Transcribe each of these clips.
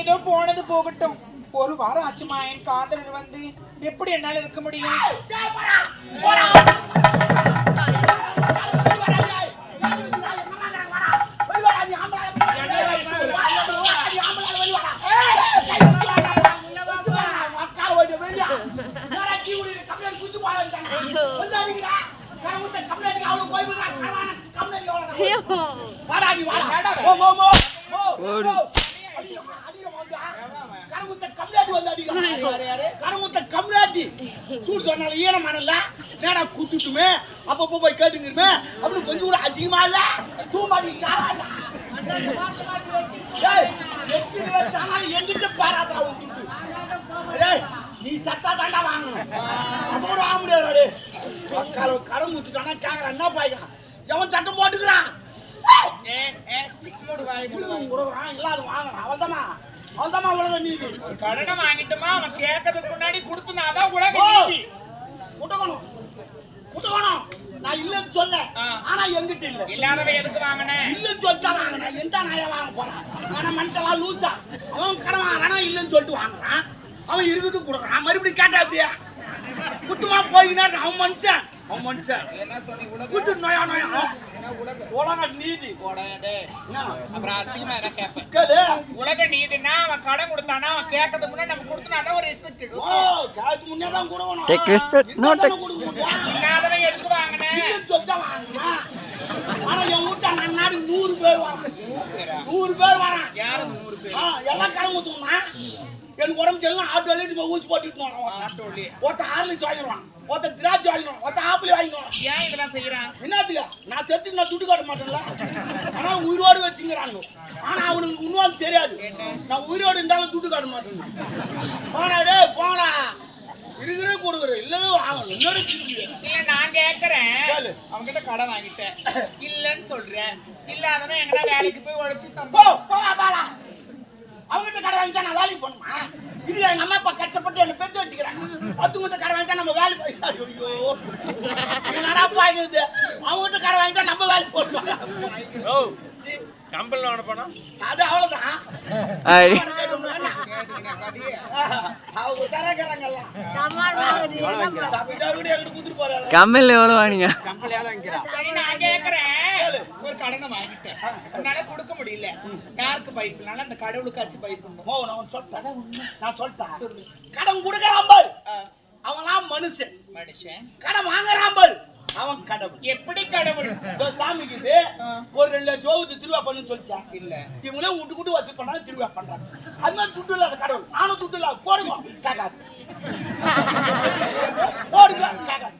ஏதோ போனது போகட்டும். ஒரு வாரம் ஆச்சுமா என் காதலர் வந்து. எப்படி என்னால இருக்க முடியும்? வாடா நீ வாடா. ஓ ஓ ஓ ஓ ஓடு. கம்லாட்டி வந்து அடிக்கிறான் கனவுத்த கம்லாட்டி சூடு சொன்னால ஈரமானல நேடா குத்துட்டுமே? அப்பப்போ போய் கேட்டுங்கிறமே அப்படி கொஞ்சம் கூட அசிங்கமா இல்ல? தூமாடி எங்கிட்ட டேய் நீ சத்தா தாண்டா வாங்கணும். அப்போட வாங்க முடியாது டேய்? கர கரம் குத்துட்டானா கேக்குறான். என்ன பாய்க்கான் எவன் சட்டம் போட்டுக்கிறான்? இல்லாத வாங்குறான் அவள்தாம்மா அவள்தாம்மா உலக நீதி. கடனை வாங்கிட்டுமா? அவன் கேட்கறதுக்கு முன்னாடி கொடுத்துனாதான் உலக! நீதி. குட்டகணும் குட்டகணும் நான் இல்லைன்னு சொல்ல. ஆனா எங்கிட்ட இல்ல. இல்லாதவன் எதுக்கு வாங்கின? இல்லைன்னு சொல்லிட்டா வாங்கினேன் எந்த நாயை வாங்க போறான் ஆனா மனுஷெல்லாம் லூசா. அவன் கடன் வாங்குறானா இல்லைன்னு சொல்லிட்டு வாங்குறான். அவன் இருக்குது கொடுக்குறான். மறுபடியும் கேட்டா அப்படியா? குட்டுமா போயினா அவன் மனுஷன். அவன் மனுஷன். என்ன உலக குட்டு நோயா நோயா. உலக நீதி? அப்புறம் அசிங்கமா என்ன கேட்பேன் கேளு. உலக நீதினா அவன் கடன் கொடுத்தானா அவன் கேட்கறதுக்கு முன்னாடி நம்ம கொடுத்தனா ஒரு ரெஸ்பெக்ட் தானே take- கொடுக்க முடியும். இல்லாதவன் எதுக்கு வாங்கின? இல்லைன்னு சொல்லிட்டா வாங்குறான். ஆனா என் வீட்டு நூறு பேர் வரான் நூறு பேர்? வரான். யாரு நூறு பேர்? எல்லாம் கடன் ஊத்துவனா எனக்கு உடம்பு சரியில்லை ஆட்டோ எழுதி போய் ஊசி போட்டுட்டு. ஆட்டோலயே ஒருத்தன் ஆர்லிக்ஸ் வாங்கிடுவான். ஒருத்தன் திராட்சை வாங்கிடுவான். ஒருத்தன் ஆப்பிள் வாங்கிடுவான். ஏன் இதெல்லாம் செய்யறான் என்னத்துக்கு? நான் செத்து நான் துட்டு காட்ட மாட்டேன்ல. ஆனா உயிரோடு வச்சுங்கிறாங்க. ஆனா அவனுக்கு இன்னும் தெரியாது. நான் உயிரோடு இருந்தாலும் துட்டு காட்ட மாட்டேன். போனா டே போனா இருக்கிறே கொடுக்குற. இல்லவே வாங்கணும் என்னோட இல்ல நான் கேக்குறேன். கேளு. அவன்கிட்ட கடன் வாங்கிட்டேன். இல்லன்னு சொல்றேன். இல்லாதவன் எங்கடா வேலைக்கு போய் உழைச்சு போ சம்பாதிச்சு போவா பாலா அவங்ககிட்ட கடை வாங்கிட்டா நான் வேலைக்கு போகணுமா? இது எங்க அம்மா அப்பா கஷ்டப்பட்டு என்ன பெற்று வச்சுக்கிறாங்க. பத்துங்கிட்ட கடை வாங்கிட்டா நம்ம போய் ஐயோ நடப்பு ஆகுது அவங்ககிட்ட கடை வாங்கிட்டா நம்ம வேலைக்கு போகணும்? ஓ கம்பெனில வாங்க போனா அது அவ்வளவுதான். ஐ கேட்டோம்னா என்ன? அவங்க சரக்குறாங்க எல்லாம் தப்பிதாரு கூட எங்கிட்ட குத்துட்டு போறாரு. கம்பெனியில் எவ்வளோ வாங்கினீங்க? சரி நான் கேக்குறேன் ஒரு கடனை வாங்கிட்டேன். என்னால கொடுக்க முடியல. யாருக்கு பைப்புனால அந்த கடவுளுக்காச்சும் ஓ நான் சொல்லிட்டேன் நான் சொல்லிட்டேன் கடன் கொடுக்கறான் பாரு. அவன்லாம் மனுஷன். மனுஷன். கடன் வாங்குறான் பாரு. அவன் கடவுள். எப்படி கடவுள்? சாமிக்கு இது ஒரு ரெண்டு லட்சம் ரூபா ஊத்தி திருவிழா சொல்லிச்சா இல்ல. இவங்களே விட்டு விட்டு வச்சு திருவிழா பண்றாங்க. அது மாதிரி துட்டு இல்லாத கடவுள். நானும் துட்டு இல்லாத போடுங்க. கேட்காது போடுங்க கேட்காது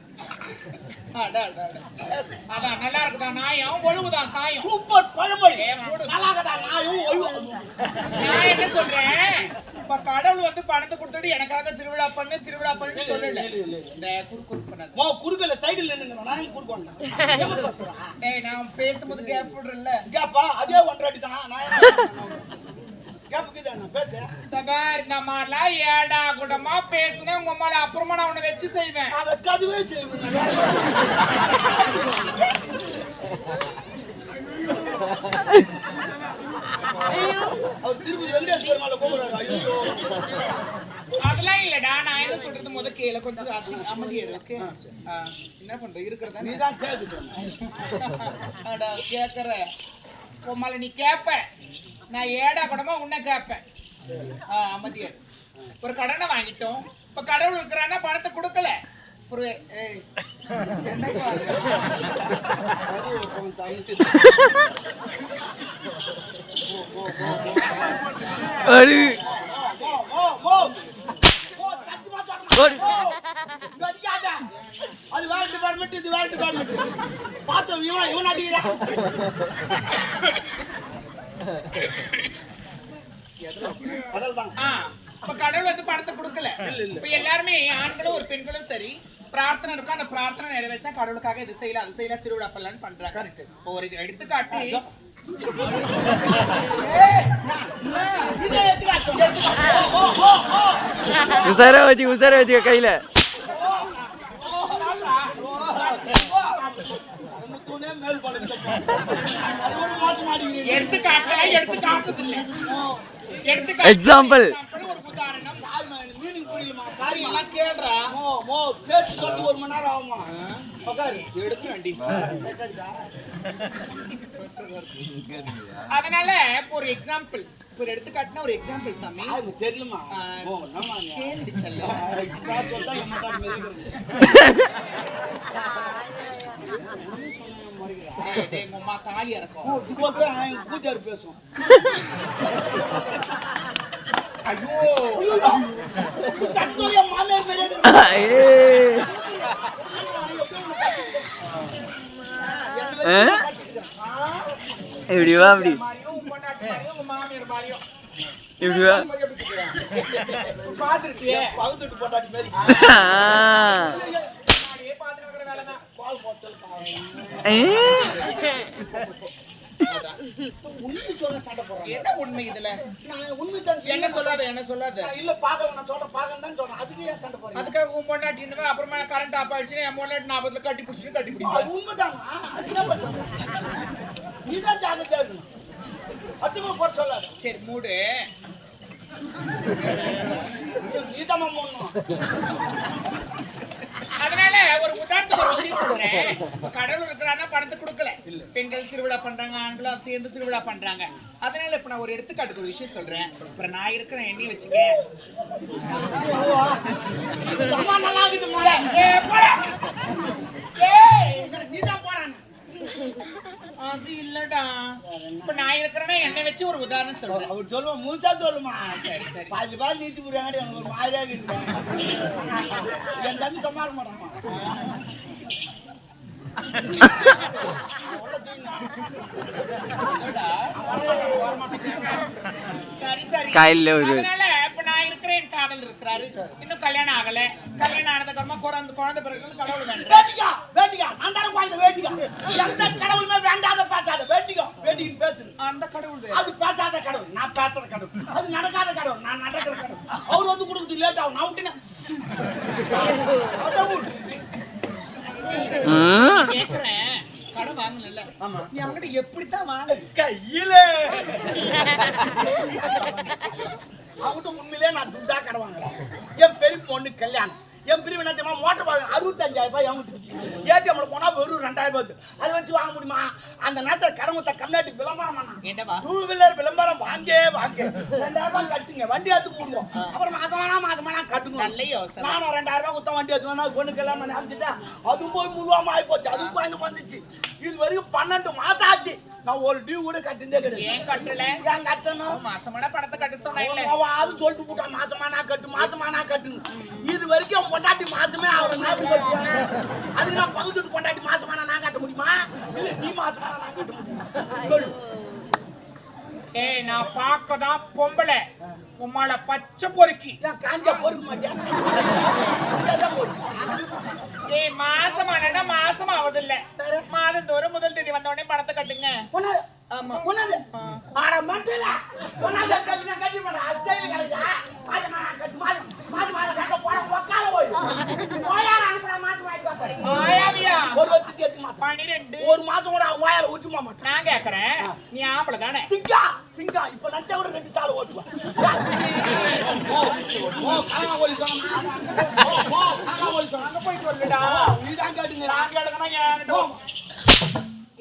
நல்லா இருக்குதா? நாயம் ஒழுகுதான் சாயம். சூப்பர் பழமொழி. போடு. நல்லாகதா நாயும் ஒழுங்கு சொல்றேன் இப்ப கடவுள் வந்து பணத்தை கொடுத்துட்டு எனக்காக திருவிழா பண்ணு திருவிழா பண்ணு சொல்லல. இந்த குறுக்கு பண்ணாது. மோ குறுக்கல சைடுல நின்னுங்க நான் குறுக்கு வந்தேன் டேய் நான் பேசும்போது கேப் விடுறேன்ல கேப்பா அதே ஒன்றரை தான். நான் கேப்புக்கு பேச. இந்த மாதிரி இந்த மாதிரிலாம் ஏடா கூடமா பேசுனா உங்க அம்மால அப்புறமா நான் உன்னை வச்சு செய்வேன். நான் வைக்காதவே செய்வேன் வேற என்ன? அவர் திருப்பதி வெங்கடேஷ் பெருமாளை கூப்பிடுறாரு ஐயோ அதெல்லாம் இல்லடா நான் என்ன சொல்றது முத கேள கொஞ்சம் அதி- அமைதியா இருக்கு ஆ, என்ன பண்ற? இருக்கிறதா? நீ தான் கேக்குற. உம்மால நீ கேப்ப. நான் ஏடா கூடமா உன்னை கேப்பேன் ஆ, அமைதியா இரு. ஒரு கடனை வாங்கிட்டோம். இப்ப கடவுள் இருக்கிறான்னா பணத்தை கொடுக்கல. ஒரு ஏய், என்னப்பா அது? ஒரு மோ மோ மோ மோ சத்தியமா சொல்றேன். ஓடு. மோ, இங்க அடிக்காத. அது வேற டிபார்ட்மெண்ட் இது வேற டிபார்ட்மெண்ட் பார்த்து இவன் இவன் அடிக்கிறான் அதல்தான். கடவுள் வந்து பணத்தை கொடுக்கல. இப்ப எல்லாருமே ஆண்களும் ஒரு பெண்களும் சரி பிரார்த்தனை இருக்கும். அந்த பிரார்த்தனை நிறைவேற்றா கடவுளுக்காக இது செய்யலாம். அது செய்யலாம் திருவிழா பண்ணலாம்னு பண்றாங்க ஒரு எடுத்துக்காட்டு. உசார வச்சு உசார வச்சுக்க கையில் முத்துனே மேல் படுத்து அது ஒரு மாத்து மாடிக்கிறீங்க எடுத்துக்காட்டு எடுத்து காட்டுறது இல்ல எடுத்துக்காட்டு Example. ஒரு உதாரணம் சாரிம்மா, எனக்கு மீனிங் புரியலம்மா சாரி சாரிம்மா எல்லாம் கேளுடா மோ மோ. கேட்டு சொல்லிட்டு ஒரு மணி நேரம் ஆகுமா? அதனால இப்ப ஒரு எக்ஸாம்பிள் இப்ப ஒரு எடுத்துக்காட்டுனா ஒரு எக்ஸாம்பிள் சாமி சாரி தெரியலமா? ஆ, பூஜாரி பேசும் ஐயோ மாமியார் அப்படி மாதிரியும் உங்க பொண்டாட்டி மாதிரியும் உண்மை சொல்ல சண்டை போடுறேன் என்ன உண்மை இதுல நான் உண்மை தான் என்ன சொல்லாத என்ன சொல்லாத நான் இல்ல பார்க்கல நான் சொல்றேன் பார்க்கல தான் சொல்றேன் அதுக்கு ஏன் சண்டை போடுறேன் அதுக்காக உன் பொண்டாட்டி என்னவா, அப்புறமா கரண்ட் ஆஃப் ஆயிடுச்சுன்னா என் பொண்டாட்டி நாற்பதுல கட்டி பிடிச்சி கட்டி பிடிப்பா அது உண்மைதாங்க அது என்ன பண்றது நீதான் ஜாகிரதையா இருக்கணும் அடுத்தவங்க போற. சொல்லாத சரி மூடு நீதான் போடணும் அதனால ஒரு உதாரணத்துக்கு ஒரு விஷயம் சொல்றேன். கடவுள் இருக்கிறான்னா பணத்தை கொடுக்கல. பெண்கள் திருவிழா பண்றாங்க ஆண்களும் சேர்ந்து திருவிழா பண்றாங்க. அதனால இப்ப நான் ஒரு எடுத்துக்காட்டுக்கு ஒரு விஷயம் சொல்றேன். இப்ப நான் இருக்கிறேன் எண்ணி வச்சுக்க அம்மா நல்லா இருக்குது மழை ஏய், நீதான் போறான் அது இல்லடா. இப்ப நான் இருக்கிறேன்னா என்னை வச்சு ஒரு உதாரணம் சொல்றேன். அவர் சொல்லுவான் முழுசா சொல்லுமா? சரி சரி. பாதி பாதி நீச்சு போடுறாங்க எனக்கு ஒரு மாதிரியா இருக்கு. என் தம்பி சமாள மாட்டாமா சரி சரி காலையில ஒரு- அதனால இப்ப நான் இருக்கிறேன் என் காதல் இருக்கிறாரு இன்னும் கல்யாணம் ஆகல. கல்யாணம் ஆனதுக்கு அப்புறமா குழந்தை குழந்தை பிறகு வந்து கடவுள் வேண்டாம் வேண்டிக்கா வேண்டிக்கா. நான் தானே வாய்ந்த வேண்டிக்கா. எந்த கடவுளுமே வேண்டாத பேசாத. வேண்டிக்கா வேண்டிக்கின்னு பேசு அந்த கடவுள். அது பேசாத கடவுள். நான் பேசுற கடவுள். அது நடக்காத கடவுள். நான் நடக்கிற கடவுள். அவர் வந்து கொடுக்குறது லேட் ஆகும் நான் விட்டுனேன். கேக்குறேன். கடன் வாங்கல ஆமா. நீ அவன்கிட்ட எப்படித்தான் வாங்க? கையில. அவங்ககிட்ட உண்மையிலே நான் துட்டா கடை வாங்குறேன் என் பெரிய பொண்ணு கல்யாணம். என் பிரிவு என்ன தெரியுமா மோட்டர் பாருங்க அறுபத்தஞ்சாயிரம் ரூபாய் அவங்க ஏடிஎம்ல போனா வெறும் ரெண்டாயிரம் ரூபாய். அதை வச்சு வாங்க முடியுமா? அந்த நேரத்தில் கடமுத்த கம்யூனிட்டி விளம்பரம் டூ வீலர் விளம்பரம் வாங்கே வாங்க. ரெண்டாயிரம் ரூபாய் கட்டுங்க வண்டி எடுத்து போடுவோம் அப்புறம் மாசம் வேணா மாசம் வேணா கட்டுங்க. நானும் ரெண்டாயிரம் ரூபாய் கொடுத்த வண்டி எடுத்து வேணா பொண்ணு கல்யாணம் பண்ணி அனுப்பிச்சிட்டேன். அதுவும் போய் முழுவாம ஆகி போச்சு. அதுவும் குழந்தை வந்துச்சு. இது வரைக்கும் பன்னெண்டு மாசம் ஆச்சு. நான் ஒரு டியூ கூட கட்டிருந்தே கிடையாது. ஏன் கட்டல? ஏன் கட்டணும்? மாசமான பணத்தை கட்ட சொன்னேன்ல. அவன் அது சொல்லிட்டு போட்டான் மாசமா நான் கட்டு மாசமா நான் கட்டுன்னு. இது வரைக்கும் பொண்டாட்டி மாசமே அவன். அதுக்கு நான் பகுத்துட்டு பொண்டாட்டி மாசமா நான் கட்ட முடியுமா? இல்ல நீ மாசமா நான் கட்ட முடியுமா? சொல்லு. ஏய் நான் பார்க்க தான் பொம்பளை. உம்மால பச்சை பொறுக்கி. காஞ்சா பொறுக்க பொறுக்கு. ஏய் மாசம் ஆனா மாசம் ஆகுது இல்ல மாதம் தோறும் முதல் தேதி வந்த உடனே பணத்தை கட்டுங்க. ஆமா. உன்னது ஆட மட்டும் உன்னது கட்டினா கட்டி பண்ண அச்சையில் கட்டு கட்ட போய் அனுப்புற ஒரு எட்டு மாசம். ஒரு மாசம் கூட வாயால ஊற்றுமா மாட்டான். நான் கேக்குறேன். நீ ஆம்பளை தானே. ரெண்டு சால் அங்க போய் சொல்லுடா. நீதான் கேட்டுங்க நான் வா.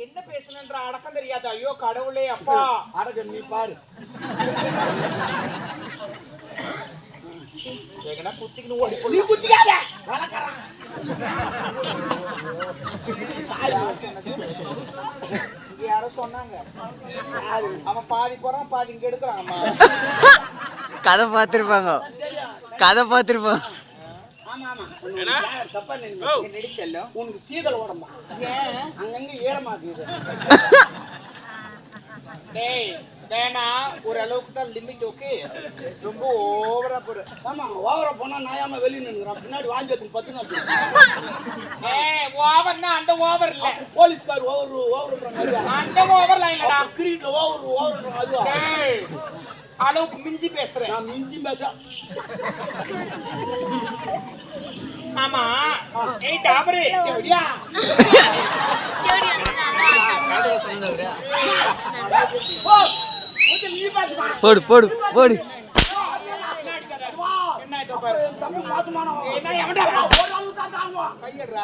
என்ன பேசணுன்ற அடக்கம் தெரியாது? ஐயோ கடவுளே அப்பா. அடக்க நீ பாரு. எங்கடா குத்திக்கணும் ஓடி நீ குத்திக்காத. வளர்க்கறான் இங்க யாரோ சொன்னாங்க. அவன் பாதி போறான் பாதி இங்க எடுக்கிறான் அம்மா கதை பார்த்துருப்பாங்க. கதை பார்த்துருப்பாங்க. உனக்கு சீதல் உடம்பா ஏன்? அங்கங்க ஈரமாக்குது டேய் வேணா ஒரு அளவுக்கு தான் லிமிட் ஓகே ரொம்ப ஓவரா போற. ஆமா ஓவரா போனா நாயாம வெளியே நின்னுறான் பின்னாடி வாங்கி எடுத்து பத்து நாள். ஏய் ஓவர்னா அந்த ஓவர் இல்ல. போலீஸ்கார் ஓவர் ஓவர் அந்த ஓவர்லாம் இல்லடா. கிரீட்ல ஓவர் ஓவர் அதுவா அளவுக்கு மிஞ்சி பேசுறேன். நான் மிஞ்சி பேச ஆமா. ஏய் டாபரு எப்படியா பாத்துமா போடு போடு போடு.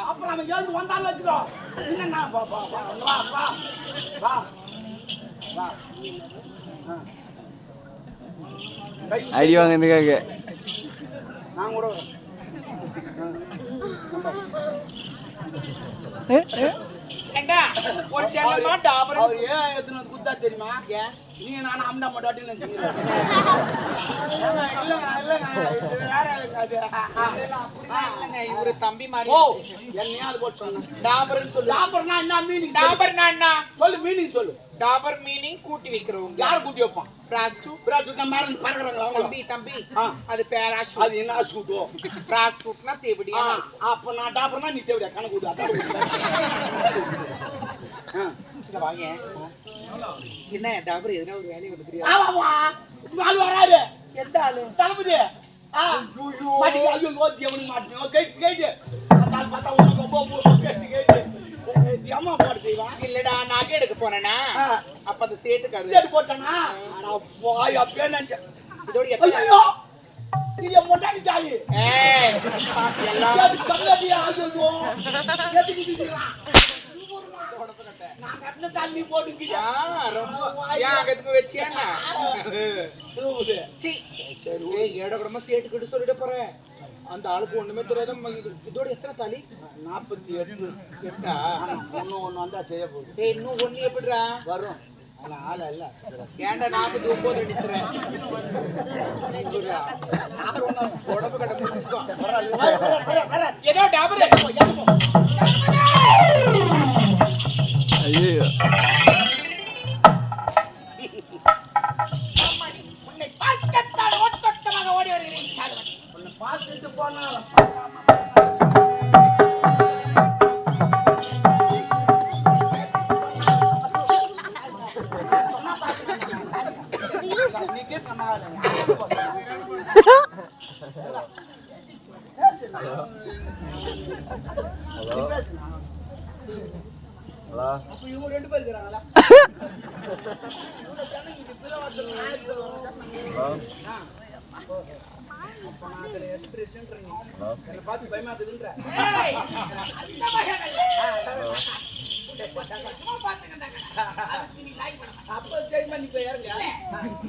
அப்புறம் அடி வாங்கினதுக்காக. நான் கூட ஒரு செல்லமா? டாபர் அவர் ஏன் வந்து குத்தா தெரியுமா? நீ நானும் அம்மா மட்டும் இவரு தம்பி மாதிரி. ஓ என்னையா அது போட்டு சொன்னேன்? டாபர்னு சொல்லு. டாபர்னா என்ன மீனிங் டாபர்னா என்ன? சொல்லு மீனிங் சொல்லு. டாபர் மீனிங் கூட்டி வைக்கிறவங்க. யார் கூட்டி வைப்பான்? பிராஸ்டு மேல இருந்து பறக்குறாங்களா அவங்க? தம்பி தம்பி. அது பேராஷூட் அது என்ன சூட்டோ பிராஸ்டூட்னா தேவடியா? அப்ப நான் டாபர்னா நீ தேவையா கணக்கு விடு அதான் இங்க வாங்க. என்ன டாபர் எதுனா ஒரு வேலையை வந்து தெரியாது ஆமாவா ஆள் வராரு. எந்த ஆளு? தளபதி. இல்லடா நகை எடுக்க போனேனா? ஆ. அப்ப அந்த சேட்டுக்காரு. சரி போட்டானா? அட போய் அப்பயே நினைச்சேன். இதோட ஐயோ இது என் பொண்டாட்டி தாயி. எல்லாம். எதுக்கு கட்டின தண்ணி போட்டுக்கிட்டு ஆ, ரொம்ப ஏன் அங்க எதுக்கு வச்சியானா சூடு. சி ஏய் ஏட கூடமா சேட்டுக்கிட்டு சொல்லிட்டு போறேன் அந்த ஆளுக்கு ஒண்ணுமே தெரியாத இதோட எத்தனை தாலி நாற்பத்தி எட்டு எட்டா ஒண்ணு ஒண்ணு வந்தா செய்ய போகுது ஏய் இன்னும் ஒண்ணு எப்படிடா வரும் ஆனா ஆளா இல்ல ஏன்டா நாற்பத்தி ஒன்பது நிக்கிறேன் உடம்பு கட்ட ஏதோ டாபர் அப்ப தைரியமா நீ போய் இறங்கு.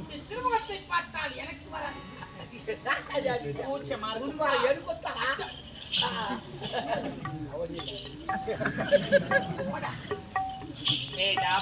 இந்த திருமுகத்தை பார்த்தால் எனக்கு வராது அது அது கூச்சமா இருக்கு. உனக்கு வர எடுக்கத்தா? ஏய்,